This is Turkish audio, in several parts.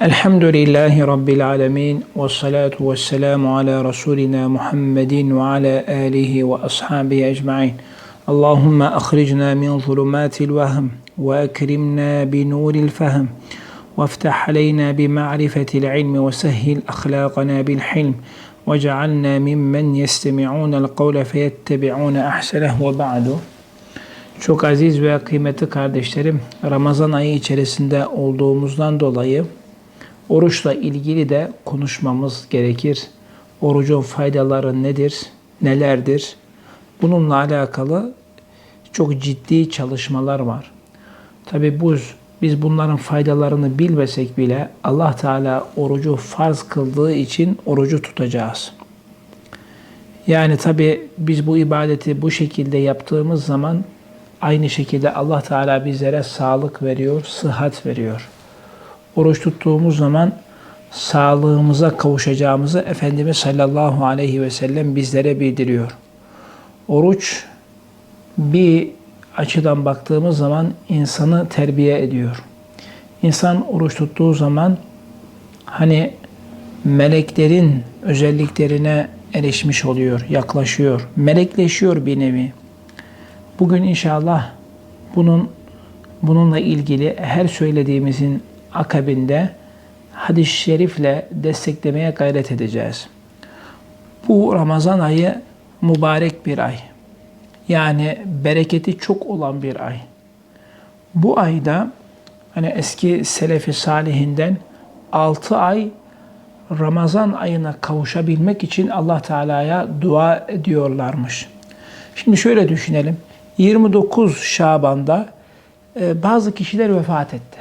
Elhamdülillahi Rabbil alemin ve salatu ve selamu ala Resulina Muhammedin ve ala alihi ve ashabihi ecma'in. Allahümme ahricna min zulumatil vahm ve ekrimna bi nuril fahm ve iftah aleyna bi ma'rifetil ilmi ve sehhil ahlakana bil hilm ve cealna mimmen yestemi'unel kavle feyettebi'une ahseneh ve ba'du. Çok aziz ve kıymetli kardeşlerim, Ramazan ayı içerisinde olduğumuzdan dolayı Oruçla ilgili de konuşmamız gerekir. Orucun faydaları nedir, nelerdir? Bununla alakalı çok ciddi çalışmalar var. Tabi bu biz bunların faydalarını bilmesek bile Allah Teala orucu farz kıldığı için orucu tutacağız. Yani tabi biz bu ibadeti bu şekilde yaptığımız zaman aynı şekilde Allah Teala bizlere sağlık veriyor, sıhhat veriyor oruç tuttuğumuz zaman sağlığımıza kavuşacağımızı Efendimiz sallallahu aleyhi ve sellem bizlere bildiriyor. Oruç bir açıdan baktığımız zaman insanı terbiye ediyor. İnsan oruç tuttuğu zaman hani meleklerin özelliklerine erişmiş oluyor, yaklaşıyor, melekleşiyor bir nevi. Bugün inşallah bunun bununla ilgili her söylediğimizin akabinde hadis-i şerifle desteklemeye gayret edeceğiz. Bu Ramazan ayı mübarek bir ay. Yani bereketi çok olan bir ay. Bu ayda hani eski selefi salihinden 6 ay Ramazan ayına kavuşabilmek için Allah Teala'ya dua ediyorlarmış. Şimdi şöyle düşünelim. 29 Şaban'da e, bazı kişiler vefat etti.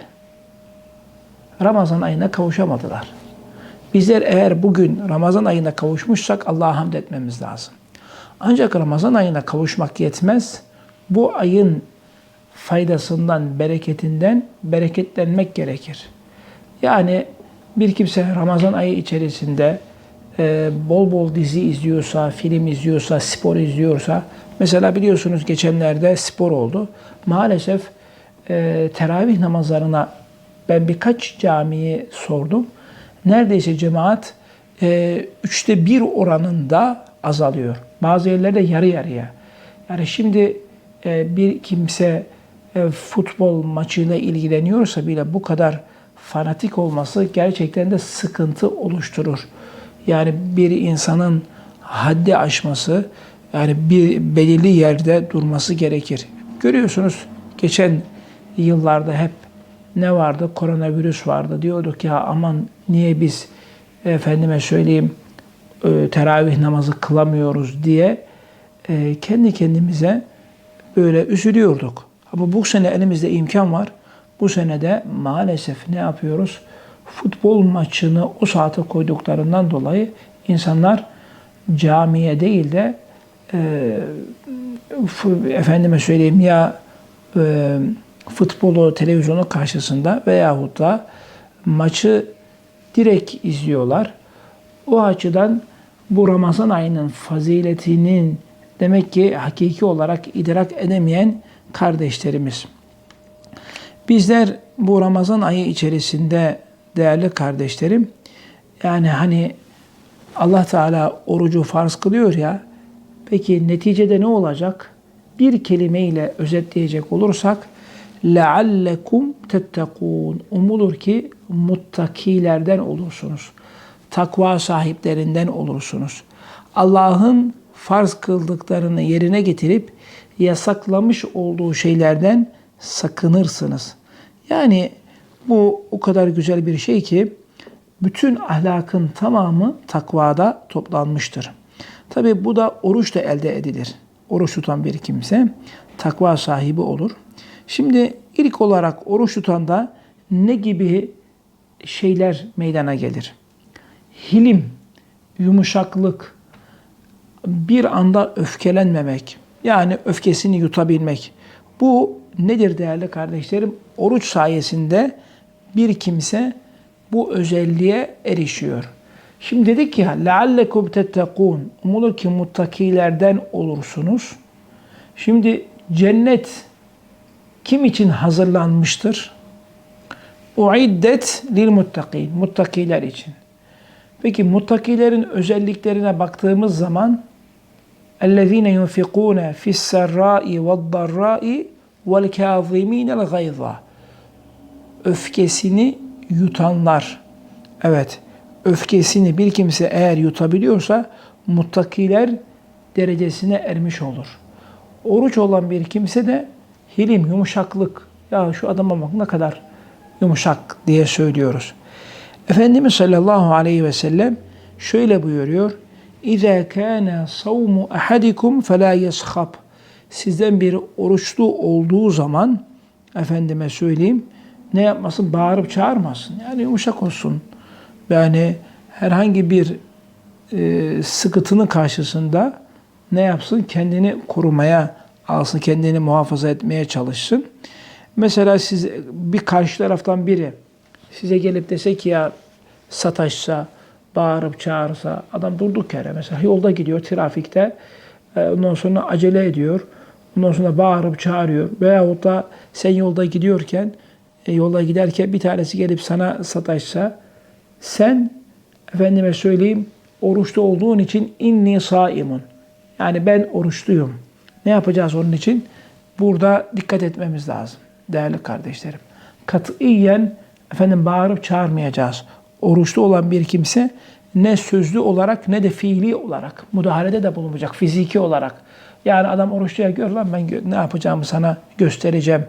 Ramazan ayına kavuşamadılar. Bizler eğer bugün Ramazan ayına kavuşmuşsak Allah'a hamd etmemiz lazım. Ancak Ramazan ayına kavuşmak yetmez. Bu ayın faydasından, bereketinden bereketlenmek gerekir. Yani bir kimse Ramazan ayı içerisinde e, bol bol dizi izliyorsa, film izliyorsa, spor izliyorsa, mesela biliyorsunuz geçenlerde spor oldu. Maalesef e, teravih namazlarına ben birkaç camiyi sordum. Neredeyse cemaat e, üçte bir oranında azalıyor. Bazı yerlerde yarı yarıya. Yani şimdi e, bir kimse e, futbol maçıyla ilgileniyorsa bile bu kadar fanatik olması gerçekten de sıkıntı oluşturur. Yani bir insanın haddi aşması, yani bir belirli yerde durması gerekir. Görüyorsunuz geçen yıllarda hep ne vardı? Koronavirüs vardı. Diyorduk ya aman niye biz efendime söyleyeyim e, teravih namazı kılamıyoruz diye e, kendi kendimize böyle üzülüyorduk. Ama bu sene elimizde imkan var. Bu sene de maalesef ne yapıyoruz? Futbol maçını o saate koyduklarından dolayı insanlar camiye değil de e, efendime söyleyeyim ya e, futbolu televizyonu karşısında veyahut da maçı direkt izliyorlar. O açıdan bu Ramazan ayının faziletinin demek ki hakiki olarak idrak edemeyen kardeşlerimiz. Bizler bu Ramazan ayı içerisinde değerli kardeşlerim yani hani Allah Teala orucu farz kılıyor ya peki neticede ne olacak? Bir kelimeyle özetleyecek olursak لَعَلَّكُمْ تَتَّقُونَ Umulur ki muttakilerden olursunuz. Takva sahiplerinden olursunuz. Allah'ın farz kıldıklarını yerine getirip yasaklamış olduğu şeylerden sakınırsınız. Yani bu o kadar güzel bir şey ki bütün ahlakın tamamı takvada toplanmıştır. Tabi bu da oruç da elde edilir. Oruç tutan bir kimse takva sahibi olur. Şimdi ilk olarak oruç tutanda ne gibi şeyler meydana gelir? Hilim, yumuşaklık, bir anda öfkelenmemek, yani öfkesini yutabilmek. Bu nedir değerli kardeşlerim? Oruç sayesinde bir kimse bu özelliğe erişiyor. Şimdi dedik ki لَعَلَّكُمْ تَتَّقُونَ Umulur ki muttakilerden olursunuz. Şimdi cennet kim için hazırlanmıştır? uiddet lil muttakin. Muttakiler için. Peki muttakilerin özelliklerine baktığımız zaman اَلَّذ۪ينَ يُنْفِقُونَ فِي السَّرَّاءِ وَالضَّرَّاءِ وَالْكَاظِم۪ينَ الْغَيْظَ Öfkesini yutanlar. Evet, öfkesini bir kimse eğer yutabiliyorsa muttakiler derecesine ermiş olur. Oruç olan bir kimse de hilim, yumuşaklık. Ya şu adama bak ne kadar yumuşak diye söylüyoruz. Efendimiz sallallahu aleyhi ve sellem şöyle buyuruyor. İza kana savmu ahadikum fela yaskhab. Sizden bir oruçlu olduğu zaman efendime söyleyeyim ne yapmasın? Bağırıp çağırmasın. Yani yumuşak olsun. Yani herhangi bir e, sıkıntının karşısında ne yapsın? Kendini korumaya alsın, kendini muhafaza etmeye çalışsın. Mesela siz bir karşı taraftan biri size gelip dese ki ya sataşsa, bağırıp çağırsa, adam durduk yere mesela yolda gidiyor trafikte, e, ondan sonra acele ediyor, ondan sonra bağırıp çağırıyor veyahut da sen yolda gidiyorken, e, yolda giderken bir tanesi gelip sana sataşsa, sen efendime söyleyeyim oruçlu olduğun için inni saimun. Yani ben oruçluyum. Ne yapacağız onun için? Burada dikkat etmemiz lazım değerli kardeşlerim. Katiyen efendim bağırıp çağırmayacağız. Oruçlu olan bir kimse ne sözlü olarak ne de fiili olarak müdahalede de bulunmayacak fiziki olarak. Yani adam oruçluya gör lan ben ne yapacağımı sana göstereceğim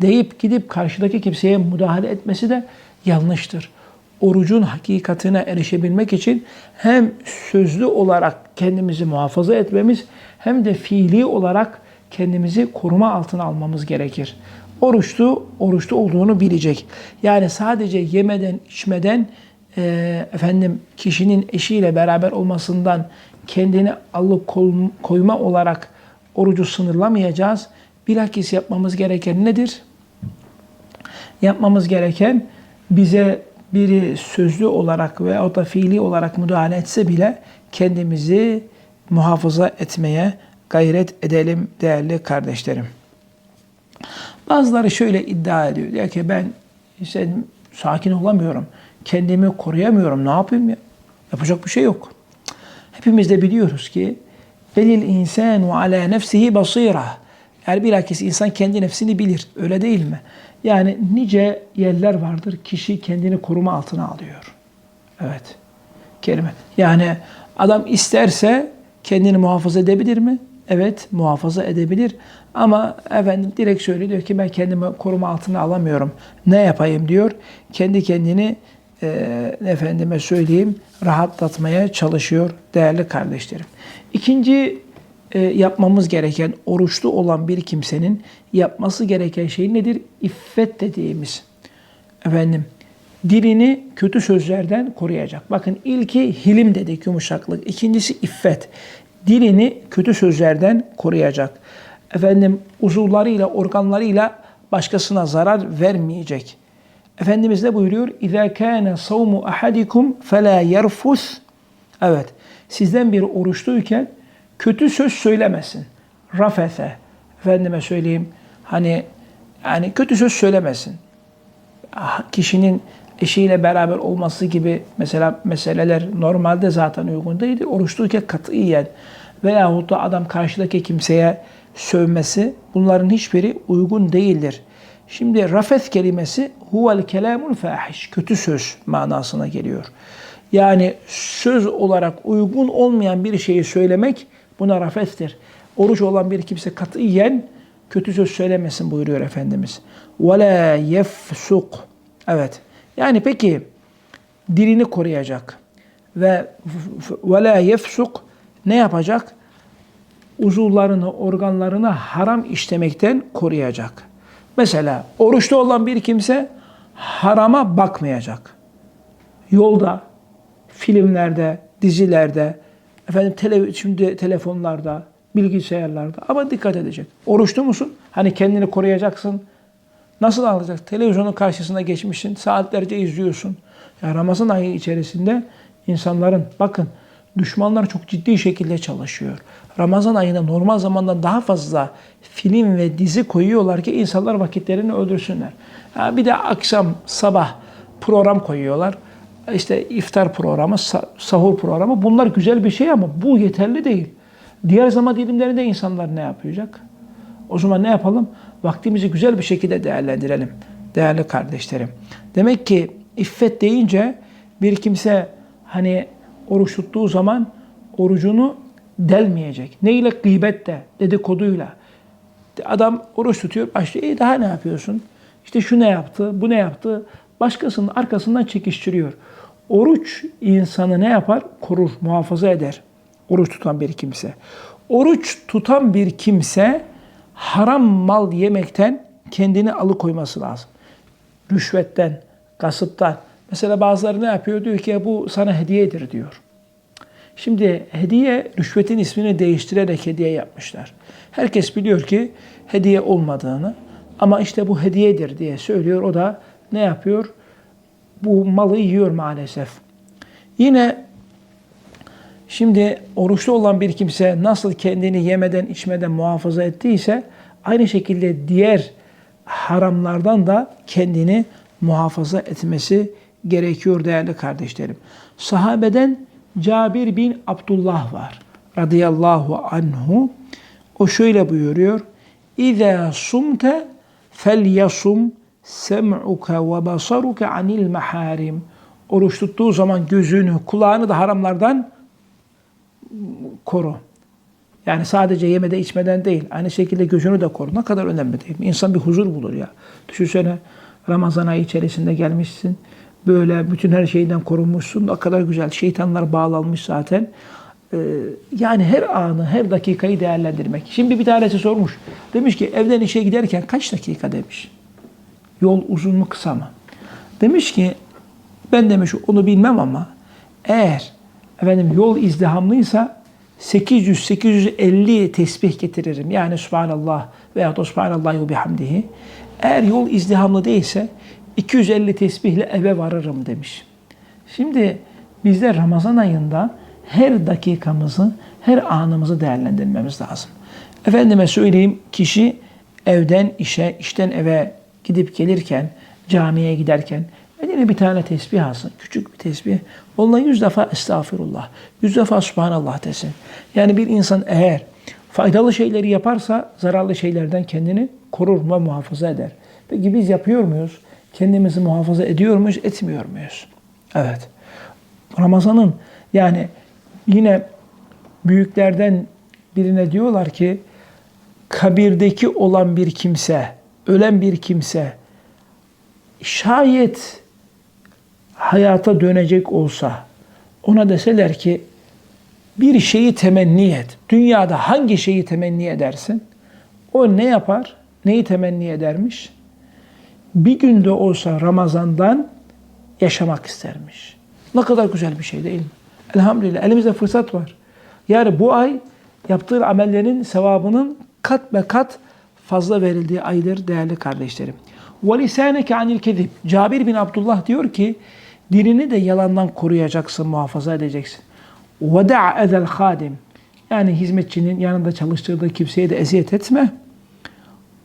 deyip gidip karşıdaki kimseye müdahale etmesi de yanlıştır. Orucun hakikatine erişebilmek için hem sözlü olarak kendimizi muhafaza etmemiz hem de fiili olarak kendimizi koruma altına almamız gerekir. Oruçlu, oruçlu olduğunu bilecek. Yani sadece yemeden, içmeden, e, efendim kişinin eşiyle beraber olmasından kendini alıkoyma olarak orucu sınırlamayacağız. Bilakis yapmamız gereken nedir? Yapmamız gereken bize biri sözlü olarak veya da fiili olarak müdahale etse bile kendimizi muhafaza etmeye gayret edelim değerli kardeşlerim. Bazıları şöyle iddia ediyor. Diyor ki ben işte sakin olamıyorum. Kendimi koruyamıyorum. Ne yapayım ya? Yapacak bir şey yok. Hepimiz de biliyoruz ki belil insanu ala nefsihi basira. Yani bilakis insan kendi nefsini bilir. Öyle değil mi? Yani nice yerler vardır kişi kendini koruma altına alıyor. Evet. Kelime. Yani adam isterse kendini muhafaza edebilir mi? Evet muhafaza edebilir. Ama efendim direkt şöyle diyor ki ben kendimi koruma altına alamıyorum. Ne yapayım diyor. Kendi kendini e, efendime söyleyeyim rahatlatmaya çalışıyor değerli kardeşlerim. İkinci e, yapmamız gereken oruçlu olan bir kimsenin yapması gereken şey nedir? İffet dediğimiz. Efendim dilini kötü sözlerden koruyacak. Bakın ilki hilim dedik yumuşaklık. İkincisi iffet. Dilini kötü sözlerden koruyacak. Efendim uzuvlarıyla, organlarıyla başkasına zarar vermeyecek. Efendimiz ne buyuruyor? İza kana savmu ahadikum fela yerfus. Evet. Sizden bir oruçluyken kötü söz söylemesin. Rafese. Efendime söyleyeyim. Hani yani kötü söz söylemesin. Ah, kişinin eşiyle beraber olması gibi mesela meseleler normalde zaten uygun değildir. Oruçluyken katiyen veyahut da adam karşıdaki kimseye sövmesi bunların hiçbiri uygun değildir. Şimdi rafet kelimesi huvel kelamul fahiş. Kötü söz manasına geliyor. Yani söz olarak uygun olmayan bir şeyi söylemek buna rafettir. Oruç olan bir kimse katiyen kötü söz söylemesin buyuruyor Efendimiz. La yefsuk. Evet. Yani peki dilini koruyacak ve la yefsuk ne yapacak? Uzuvlarını, organlarını haram işlemekten koruyacak. Mesela oruçlu olan bir kimse harama bakmayacak. Yolda, filmlerde, dizilerde, efendim tele, şimdi telefonlarda, bilgisayarlarda ama dikkat edecek. Oruçlu musun? Hani kendini koruyacaksın. Nasıl alacak? Televizyonun karşısına geçmişsin, saatlerce izliyorsun. Ya Ramazan ayı içerisinde insanların bakın Düşmanlar çok ciddi şekilde çalışıyor. Ramazan ayında normal zamandan daha fazla film ve dizi koyuyorlar ki insanlar vakitlerini öldürsünler. Ha, bir de akşam sabah program koyuyorlar. İşte iftar programı, sa- sahur programı. Bunlar güzel bir şey ama bu yeterli değil. Diğer zaman dilimlerinde insanlar ne yapacak? O zaman ne yapalım? Vaktimizi güzel bir şekilde değerlendirelim değerli kardeşlerim. Demek ki iffet deyince bir kimse hani oruç tuttuğu zaman orucunu delmeyecek. Neyle? Gıybetle, dedikoduyla. Adam oruç tutuyor, başlıyor. E daha ne yapıyorsun? İşte şu ne yaptı, bu ne yaptı? Başkasının arkasından çekiştiriyor. Oruç insanı ne yapar? Korur, muhafaza eder. Oruç tutan bir kimse. Oruç tutan bir kimse haram mal yemekten kendini alıkoyması lazım. Rüşvetten, gasıptan. Mesela bazıları ne yapıyor? Diyor ki bu sana hediyedir diyor. Şimdi hediye, rüşvetin ismini değiştirerek hediye yapmışlar. Herkes biliyor ki hediye olmadığını ama işte bu hediyedir diye söylüyor. O da ne yapıyor? Bu malı yiyor maalesef. Yine şimdi oruçlu olan bir kimse nasıl kendini yemeden içmeden muhafaza ettiyse aynı şekilde diğer haramlardan da kendini muhafaza etmesi gerekiyor değerli kardeşlerim. Sahabeden Cabir bin Abdullah var. Radıyallahu anhu. O şöyle buyuruyor. İza sumte fel yasum sem'uka ve basaruka anil maharim. Oruç tuttuğu zaman gözünü, kulağını da haramlardan koru. Yani sadece yemede içmeden değil. Aynı şekilde gözünü de koru. Ne kadar önemli değil mi? İnsan bir huzur bulur ya. Düşünsene Ramazan ayı içerisinde gelmişsin. Böyle bütün her şeyden korunmuşsun. Ne kadar güzel. Şeytanlar bağlanmış zaten. Ee, yani her anı, her dakikayı değerlendirmek. Şimdi bir tanesi sormuş. Demiş ki evden işe giderken kaç dakika demiş. Yol uzun mu kısa mı? Demiş ki ben demiş onu bilmem ama eğer efendim yol izdihamlıysa 800-850 tesbih getiririm. Yani Subhanallah veya Subhanallah ve bihamdihi. Eğer yol izdihamlı değilse 250 tesbihle eve varırım demiş. Şimdi bizde Ramazan ayında her dakikamızı, her anımızı değerlendirmemiz lazım. Efendime söyleyeyim kişi evden işe, işten eve gidip gelirken, camiye giderken eline bir tane tesbih alsın. Küçük bir tesbih. Onunla yüz defa estağfirullah, yüz defa subhanallah desin. Yani bir insan eğer faydalı şeyleri yaparsa zararlı şeylerden kendini korur ve muhafaza eder. Peki biz yapıyor muyuz? Kendimizi muhafaza ediyor muyuz, etmiyor muyuz? Evet. Ramazan'ın yani yine büyüklerden birine diyorlar ki kabirdeki olan bir kimse, ölen bir kimse şayet hayata dönecek olsa ona deseler ki bir şeyi temenni et. Dünyada hangi şeyi temenni edersin? O ne yapar? Neyi temenni edermiş? Bir günde olsa Ramazan'dan yaşamak istermiş. Ne kadar güzel bir şey değil mi? Elhamdülillah elimizde fırsat var. Yani bu ay yaptığı amellerin sevabının kat be kat fazla verildiği aydır değerli kardeşlerim. وَلِسَانَكَ عَنِ الْكَذِبِ Cabir bin Abdullah diyor ki dilini de yalandan koruyacaksın, muhafaza edeceksin. وَدَعَ اَذَا الْخَادِمِ Yani hizmetçinin yanında çalıştırdığı kimseye de eziyet etme.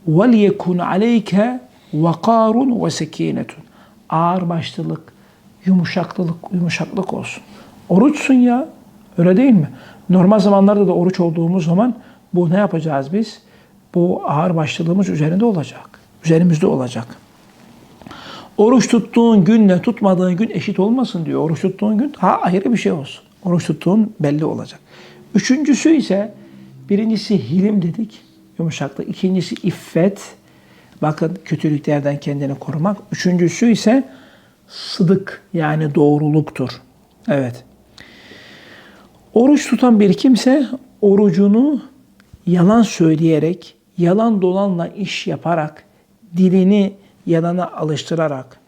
وَلْيَكُنْ عَلَيْكَ وَقَارٌ وَسَك۪ينَةٌ Ağır başlılık, yumuşaklılık, yumuşaklık olsun. Oruçsun ya, öyle değil mi? Normal zamanlarda da oruç olduğumuz zaman bu ne yapacağız biz? Bu ağır başlılığımız üzerinde olacak. Üzerimizde olacak. Oruç tuttuğun günle tutmadığın gün eşit olmasın diyor. Oruç tuttuğun gün daha ayrı bir şey olsun. Oruç tuttuğun belli olacak. Üçüncüsü ise birincisi hilim dedik, yumuşaklık. İkincisi iffet, bakın kötülüklerden kendini korumak. Üçüncüsü ise sıdık yani doğruluktur. Evet. Oruç tutan bir kimse orucunu yalan söyleyerek, yalan dolanla iş yaparak, dilini yalana alıştırarak,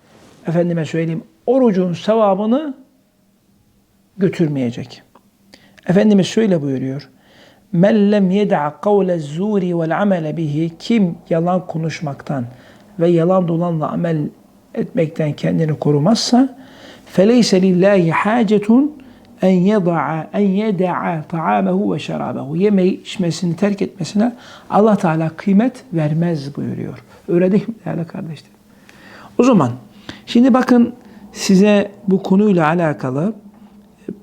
efendime söyleyeyim, orucun sevabını götürmeyecek. Efendimiz şöyle buyuruyor. Men lem yed'a kavle zuri vel amele bihi kim yalan konuşmaktan ve yalan dolanla amel etmekten kendini korumazsa feleyse lillahi hacetun en yeda'a en yeda'a ta'amehu ve şerabehu. Yemeği içmesini terk etmesine Allah Teala kıymet vermez buyuruyor. Öyle değil mi değerli kardeşlerim? O zaman şimdi bakın size bu konuyla alakalı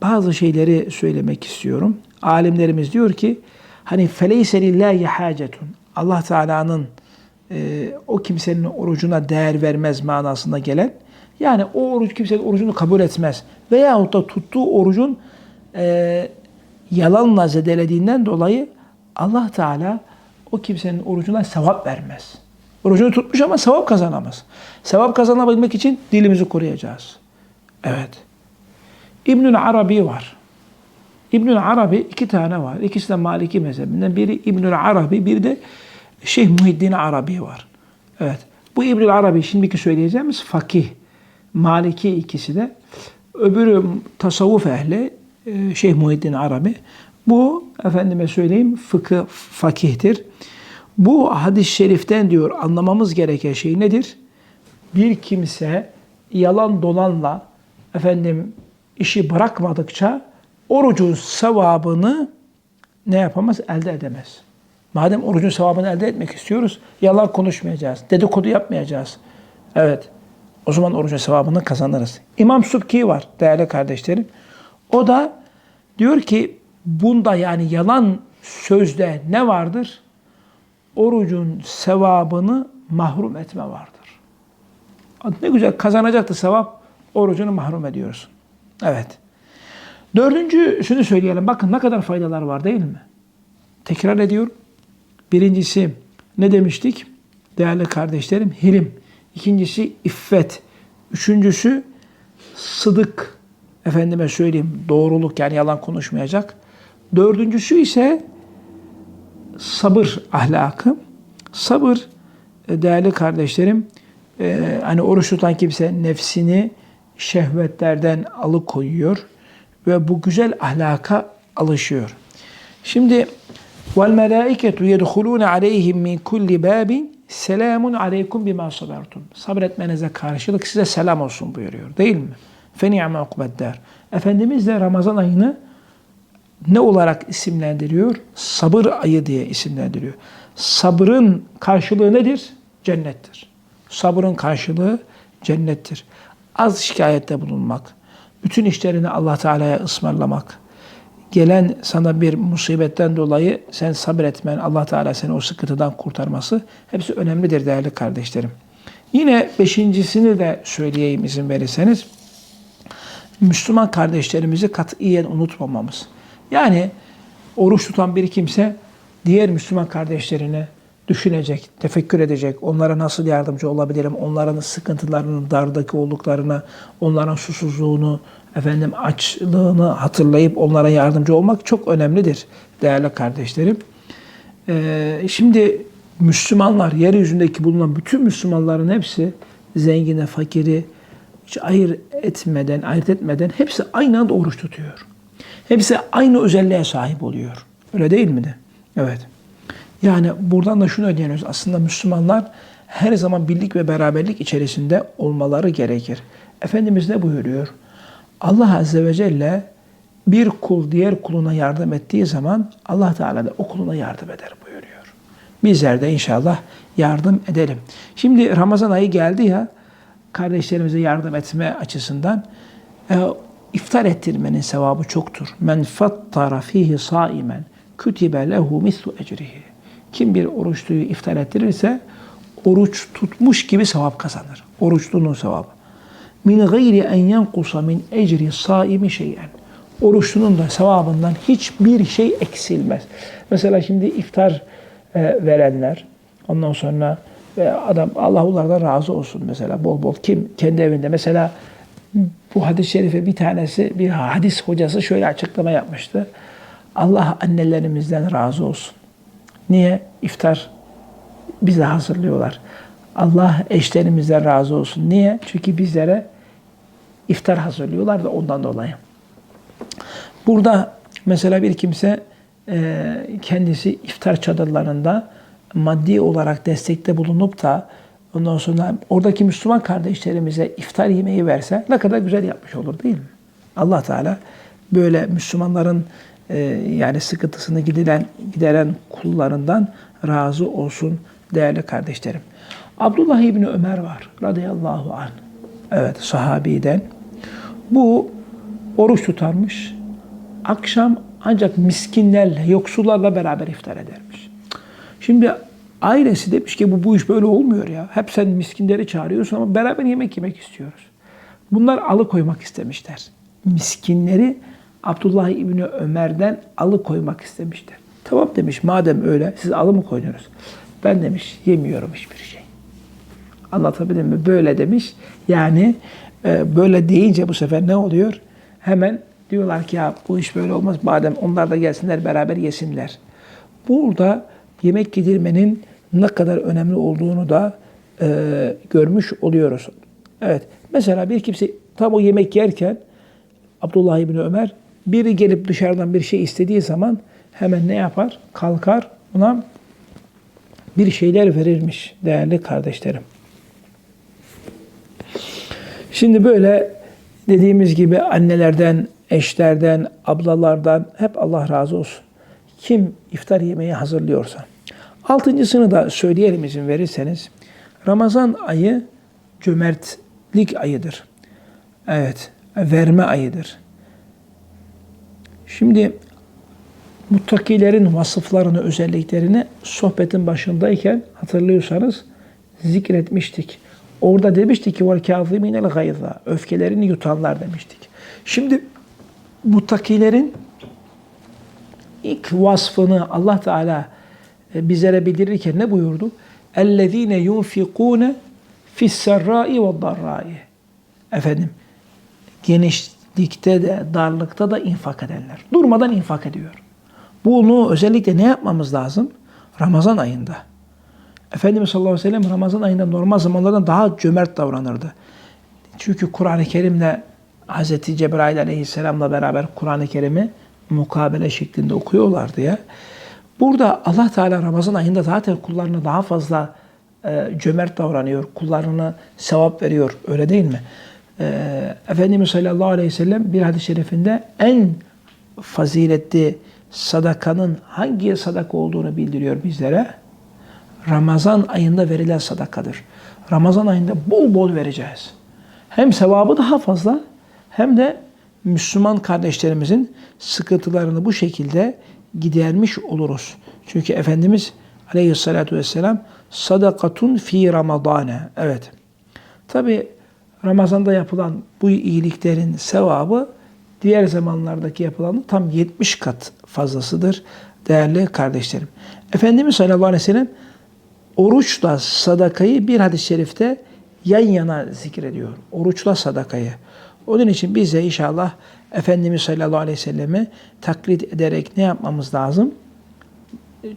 bazı şeyleri söylemek istiyorum. Alimlerimiz diyor ki hani feleyse lillahi hacetun. Allah Teala'nın e, o kimsenin orucuna değer vermez manasında gelen yani o oruç kimsenin orucunu kabul etmez. Veyahut da tuttuğu orucun e, yalanla zedelediğinden dolayı Allah Teala o kimsenin orucuna sevap vermez. Orucunu tutmuş ama sevap kazanamaz. Sevap kazanabilmek için dilimizi koruyacağız. Evet. İbnül Arabi var. İbnül Arabi iki tane var. İkisi de Maliki mezhebinden. Biri İbnül Arabi, bir de Şeyh Muhiddin Arabi var. Evet. Bu İbnül Arabi şimdiki söyleyeceğimiz fakih. Maliki ikisi de. Öbürü tasavvuf ehli e, Şeyh Muhiddin Arabi. Bu efendime söyleyeyim fıkıh fakihtir. Bu hadis-i şeriften diyor anlamamız gereken şey nedir? Bir kimse yalan dolanla efendim işi bırakmadıkça orucun sevabını ne yapamaz? Elde edemez. Madem orucun sevabını elde etmek istiyoruz, yalan konuşmayacağız, dedikodu yapmayacağız. Evet, o zaman orucun sevabını kazanırız. İmam Subki var değerli kardeşlerim. O da diyor ki bunda yani yalan sözde ne vardır? Orucun sevabını mahrum etme vardır. Ne güzel kazanacaktı sevap, orucunu mahrum ediyorsun. Evet. Dördüncüsünü söyleyelim. Bakın ne kadar faydalar var değil mi? Tekrar ediyorum. Birincisi ne demiştik? Değerli kardeşlerim hilim. İkincisi iffet. Üçüncüsü sıdık. Efendime söyleyeyim doğruluk yani yalan konuşmayacak. Dördüncüsü ise sabır ahlakı. Sabır e, değerli kardeşlerim e, hani oruç tutan kimse nefsini şehvetlerden alıkoyuyor ve bu güzel ahlaka alışıyor. Şimdi vel melaiketu yedhulun aleyhim min kulli selamun aleykum bima sabertum. Sabretmenize karşılık size selam olsun buyuruyor. Değil mi? Fe ni'me ukbeddar. Efendimiz de Ramazan ayını ne olarak isimlendiriyor? Sabır ayı diye isimlendiriyor. Sabrın karşılığı nedir? Cennettir. Sabrın karşılığı cennettir. Az şikayette bulunmak, bütün işlerini Allah Teala'ya ısmarlamak, gelen sana bir musibetten dolayı sen sabretmen, Allah Teala seni o sıkıntıdan kurtarması hepsi önemlidir değerli kardeşlerim. Yine beşincisini de söyleyeyim izin verirseniz. Müslüman kardeşlerimizi katiyen unutmamamız. Yani oruç tutan bir kimse diğer Müslüman kardeşlerine düşünecek, tefekkür edecek, onlara nasıl yardımcı olabilirim, onların sıkıntılarının dardaki olduklarına, onların susuzluğunu, efendim açlığını hatırlayıp onlara yardımcı olmak çok önemlidir değerli kardeşlerim. Ee, şimdi Müslümanlar, yeryüzündeki bulunan bütün Müslümanların hepsi zengine, fakiri hiç ayırt etmeden, ayırt etmeden hepsi aynı anda oruç tutuyor. Hepsi aynı özelliğe sahip oluyor. Öyle değil mi de? Evet. Yani buradan da şunu öğreniyoruz. Aslında Müslümanlar her zaman birlik ve beraberlik içerisinde olmaları gerekir. Efendimiz ne buyuruyor? Allah Azze ve Celle bir kul diğer kuluna yardım ettiği zaman Allah Teala da o kuluna yardım eder buyuruyor. Bizler de inşallah yardım edelim. Şimdi Ramazan ayı geldi ya kardeşlerimize yardım etme açısından e, iftar ettirmenin sevabı çoktur. Men fattara fihi saimen kütibe lehu mislu ecrihi. Kim bir oruçluyu iftar ettirirse oruç tutmuş gibi sevap kazanır. Oruçlunun sevabı. Min gayri en yenkusa min ecri saimi şeyen. Oruçlunun da sevabından hiçbir şey eksilmez. Mesela şimdi iftar e, verenler, ondan sonra ve adam Allah onlardan razı olsun mesela bol bol kim kendi evinde mesela bu hadis-i şerife bir tanesi bir hadis hocası şöyle açıklama yapmıştı. Allah annelerimizden razı olsun. Niye? İftar bize hazırlıyorlar. Allah eşlerimizden razı olsun. Niye? Çünkü bizlere iftar hazırlıyorlar da ondan dolayı. Burada mesela bir kimse e, kendisi iftar çadırlarında maddi olarak destekte bulunup da ondan sonra oradaki Müslüman kardeşlerimize iftar yemeği verse ne kadar güzel yapmış olur değil mi? Allah Teala böyle Müslümanların e, yani sıkıntısını gideren, gideren kullarından razı olsun değerli kardeşlerim. Abdullah İbni Ömer var radıyallahu anh. Evet sahabiden. Bu oruç tutarmış. Akşam ancak miskinlerle, yoksullarla beraber iftar edermiş. Şimdi ailesi demiş ki bu, bu iş böyle olmuyor ya. Hep sen miskinleri çağırıyorsun ama beraber yemek yemek istiyoruz. Bunlar alıkoymak istemişler. Miskinleri Abdullah İbni Ömer'den alıkoymak istemişler. Tamam demiş madem öyle siz alı mı koyuyorsunuz? Ben demiş yemiyorum hiçbir şey. Anlatabildim mi? Böyle demiş. Yani e, böyle deyince bu sefer ne oluyor? Hemen diyorlar ki ya bu iş böyle olmaz. Madem onlar da gelsinler beraber yesinler. Burada yemek yedirmenin ne kadar önemli olduğunu da e, görmüş oluyoruz. Evet. Mesela bir kimse tam o yemek yerken Abdullah İbni Ömer biri gelip dışarıdan bir şey istediği zaman hemen ne yapar? Kalkar ona bir şeyler verirmiş değerli kardeşlerim. Şimdi böyle dediğimiz gibi annelerden, eşlerden, ablalardan hep Allah razı olsun. Kim iftar yemeği hazırlıyorsa. Altıncısını da söyleyelim izin verirseniz. Ramazan ayı cömertlik ayıdır. Evet, verme ayıdır. Şimdi muttakilerin vasıflarını, özelliklerini sohbetin başındayken hatırlıyorsanız zikretmiştik. Orada demiştik ki vel kâzimînel gayza. Öfkelerini yutanlar demiştik. Şimdi muttakilerin ilk vasfını Allah Teala e, bizlere bildirirken ne buyurdu? اَلَّذ۪ينَ يُنْفِقُونَ فِي السَّرَّاءِ وَالضَّرَّاءِ Efendim, genişlikte de, darlıkta da infak edenler. Durmadan infak ediyor. Bunu özellikle ne yapmamız lazım? Ramazan ayında. Efendimiz sallallahu aleyhi ve sellem Ramazan ayında normal zamanlardan daha cömert davranırdı. Çünkü Kur'an-ı Kerim'le Hz. Cebrail aleyhisselamla beraber Kur'an-ı Kerim'i mukabele şeklinde okuyorlardı ya. Burada Allah Teala Ramazan ayında zaten kullarına daha fazla e, cömert davranıyor. Kullarına sevap veriyor. Öyle değil mi? E, Efendimiz sallallahu aleyhi ve sellem bir hadis-i şerifinde en faziletli sadakanın hangi sadaka olduğunu bildiriyor bizlere. Ramazan ayında verilen sadakadır. Ramazan ayında bol bol vereceğiz. Hem sevabı daha fazla hem de Müslüman kardeşlerimizin sıkıntılarını bu şekilde gidermiş oluruz. Çünkü Efendimiz Aleyhisselatü Vesselam sadakatun fi ramadane. Evet. Tabi Ramazan'da yapılan bu iyiliklerin sevabı diğer zamanlardaki yapılanın tam 70 kat fazlasıdır değerli kardeşlerim. Efendimiz sallallahu aleyhi ve sellem oruçla sadakayı bir hadis-i şerifte yan yana zikrediyor. Oruçla sadakayı. Onun için biz de inşallah Efendimiz sallallahu aleyhi ve sellemi taklit ederek ne yapmamız lazım?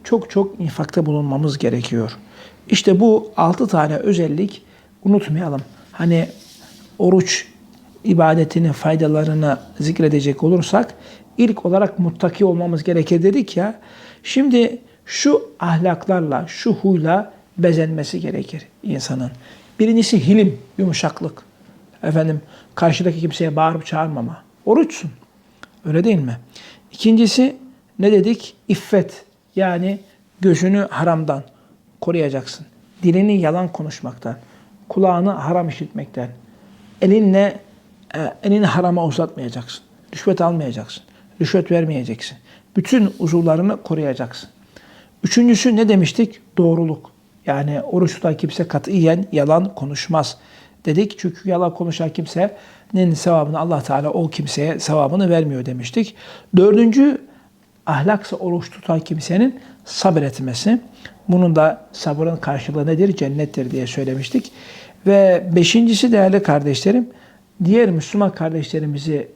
Çok çok infakta bulunmamız gerekiyor. İşte bu altı tane özellik unutmayalım. Hani oruç ibadetinin faydalarını zikredecek olursak ilk olarak muttaki olmamız gerekir dedik ya. Şimdi şu ahlaklarla, şu huyla bezenmesi gerekir insanın. Birincisi hilim, yumuşaklık. Efendim karşıdaki kimseye bağırıp çağırmama. Oruçsun. Öyle değil mi? İkincisi ne dedik? İffet. Yani gözünü haramdan koruyacaksın. Dilini yalan konuşmaktan, kulağını haram işitmekten, elinle e, elini harama uzatmayacaksın. Rüşvet almayacaksın. Rüşvet vermeyeceksin. Bütün uzuvlarını koruyacaksın. Üçüncüsü ne demiştik? Doğruluk. Yani oruç tutan kimse katiyen yalan konuşmaz dedik. Çünkü yalan konuşan kimsenin sevabını Allah Teala o kimseye sevabını vermiyor demiştik. Dördüncü ahlaksa oruç tutan kimsenin sabretmesi. Bunun da sabırın karşılığı nedir? Cennettir diye söylemiştik. Ve beşincisi değerli kardeşlerim, diğer Müslüman kardeşlerimizi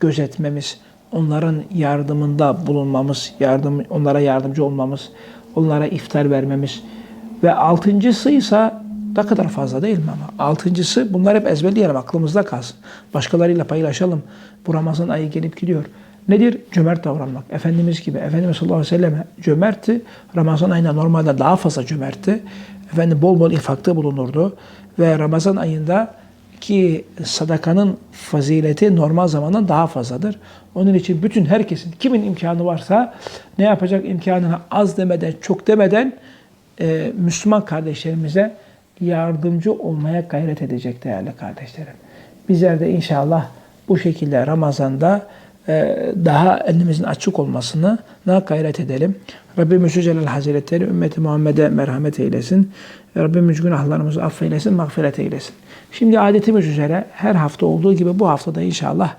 gözetmemiz, onların yardımında bulunmamız, yardım, onlara yardımcı olmamız, onlara iftar vermemiz. Ve altıncısı ise ne kadar fazla değil mi ama? Altıncısı bunlar hep ezberleyelim, aklımızda kalsın. Başkalarıyla paylaşalım. Bu Ramazan ayı gelip gidiyor. Nedir? Cömert davranmak. Efendimiz gibi. Efendimiz sallallahu aleyhi ve sellem cömertti. Ramazan ayında normalde daha fazla cömertti. Efendim bol bol infakta bulunurdu. Ve Ramazan ayında Ki sadakanın fazileti normal zamandan daha fazladır. Onun için bütün herkesin kimin imkanı varsa ne yapacak imkanına az demeden çok demeden e, Müslüman kardeşlerimize yardımcı olmaya gayret edecek değerli kardeşlerim. Bizler de inşallah bu şekilde Ramazan'da e, daha elimizin açık olmasını ne gayret edelim. Rabbimiz Celal Hazretleri ümmeti Muhammed'e merhamet eylesin. Rabbimiz günahlarımızı affeylesin, mağfiret eylesin. Şimdi adetimiz üzere her hafta olduğu gibi bu haftada inşallah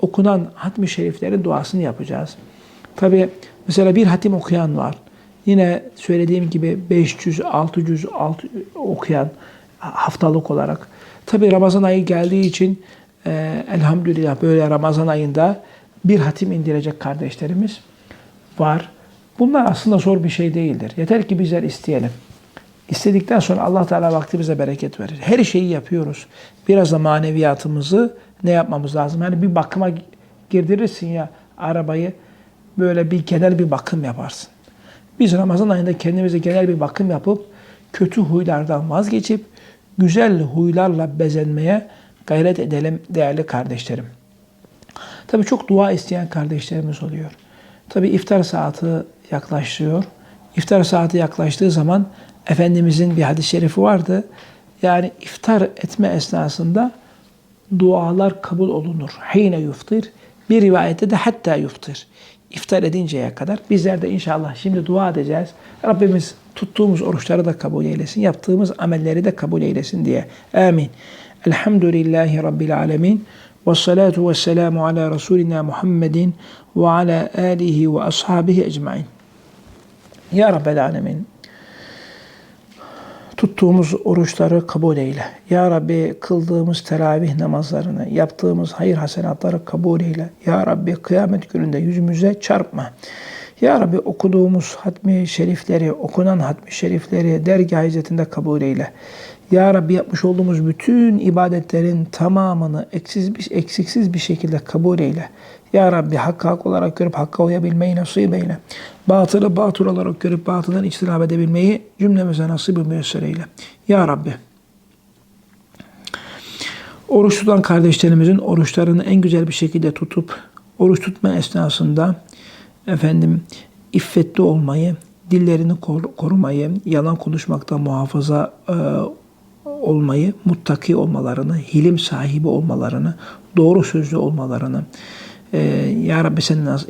okunan hatmi şeriflerin duasını yapacağız. Tabi mesela bir hatim okuyan var. Yine söylediğim gibi 500, 600, 6 okuyan haftalık olarak. Tabi Ramazan ayı geldiği için e, elhamdülillah böyle Ramazan ayında bir hatim indirecek kardeşlerimiz var. Bunlar aslında zor bir şey değildir. Yeter ki bizler isteyelim. İstedikten sonra Allah Teala vakti bize bereket verir. Her şeyi yapıyoruz. Biraz da maneviyatımızı ne yapmamız lazım? Yani bir bakıma girdirirsin ya arabayı böyle bir genel bir bakım yaparsın. Biz Ramazan ayında kendimize genel bir bakım yapıp kötü huylardan vazgeçip güzel huylarla bezenmeye gayret edelim değerli kardeşlerim. Tabii çok dua isteyen kardeşlerimiz oluyor. Tabii iftar saati yaklaşıyor. İftar saati yaklaştığı zaman Efendimizin bir hadis-i şerifi vardı. Yani iftar etme esnasında dualar kabul olunur. Hine yuftir. Bir rivayette de hatta yuftir. İftar edinceye kadar bizler de inşallah şimdi dua edeceğiz. Rabbimiz tuttuğumuz oruçları da kabul eylesin. Yaptığımız amelleri de kabul eylesin diye. Amin. Elhamdülillahi Rabbil alemin. Ve salatu ve selamu ala Resulina Muhammedin ve ala alihi ve ashabihi ecmain. Ya Rabbel alemin tuttuğumuz oruçları kabul eyle. Ya Rabbi kıldığımız teravih namazlarını, yaptığımız hayır hasenatları kabul eyle. Ya Rabbi kıyamet gününde yüzümüze çarpma. Ya Rabbi okuduğumuz hatmi şerifleri, okunan hatmi şerifleri dergah izzetinde kabul eyle. Ya Rabbi yapmış olduğumuz bütün ibadetlerin tamamını eksiksiz bir, eksiksiz bir şekilde kabul eyle. Ya Rabbi hakkı hak olarak görüp hakka uyabilmeyi nasip eyle. Batılı batıl olarak görüp batıldan içtinab edebilmeyi cümlemize nasip ve müyesser eyle. Ya Rabbi. Oruç tutan kardeşlerimizin oruçlarını en güzel bir şekilde tutup oruç tutma esnasında efendim iffetli olmayı, dillerini korumayı, yalan konuşmaktan muhafaza e, olmayı, muttaki olmalarını, hilim sahibi olmalarını, doğru sözlü olmalarını, ya Rabbi sen, nas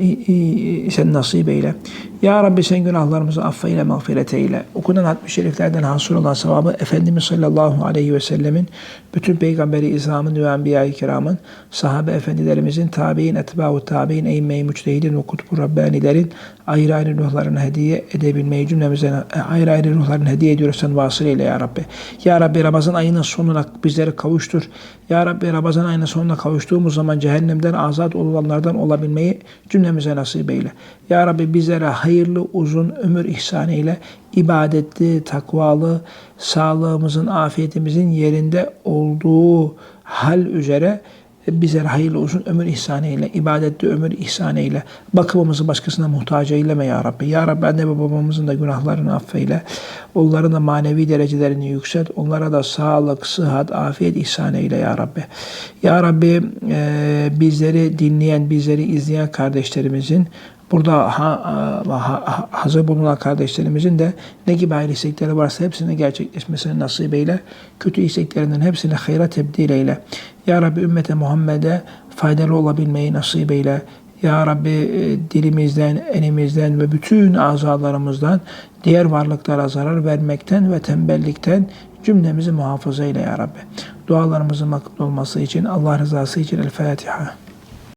sen nasip eyle. Ya Rabbi sen günahlarımızı affeyle, mağfiret eyle. Okunan hatmi şeriflerden hasıl olan sevabı Efendimiz sallallahu aleyhi ve sellemin, bütün peygamberi izamın ve enbiya-i kiramın, sahabe efendilerimizin, tabi'in, etba'u tabi'in, eyyime-i müçtehidin ve kutbu rabbanilerin ayrı ayrı ruhlarını hediye edebilmeyi cümlemize ayrı ayrı ruhlarını hediye ediyoruz sen vasıl eyle ya Rabbi. Ya Rabbi Ramazan ayının sonuna bizleri kavuştur. Ya Rabbi Ramazan ayının sonuna kavuştuğumuz zaman cehennemden azat olanlardan olabilmeyi cümlemize nasip eyle. Ya Rabbi bizlere hayırlı uzun ömür ihsan eyle. ibadetli, takvalı, sağlığımızın, afiyetimizin yerinde olduğu hal üzere bizlere hayırlı olsun ömür ihsan eyle, ibadetli ömür ihsan eyle. Bakımımızı başkasına muhtaç eyleme ya Rabbi. Ya Rabbi anne ve babamızın da günahlarını affeyle. Onların da manevi derecelerini yükselt. Onlara da sağlık, sıhhat, afiyet ihsan eyle ya Rabbi. Ya Rabbi e, bizleri dinleyen, bizleri izleyen kardeşlerimizin Burada ha, ha, hazır bulunan kardeşlerimizin de ne gibi hayır istekleri varsa hepsini gerçekleşmesini nasip eyle. Kötü isteklerinden hepsini hayra tebdil eyle. Ya Rabbi ümmete Muhammed'e faydalı olabilmeyi nasip eyle. Ya Rabbi e, dilimizden, elimizden ve bütün azalarımızdan diğer varlıklara zarar vermekten ve tembellikten cümlemizi muhafaza eyle ya Rabbi. Dualarımızın makbul olması için Allah rızası için El Fatiha.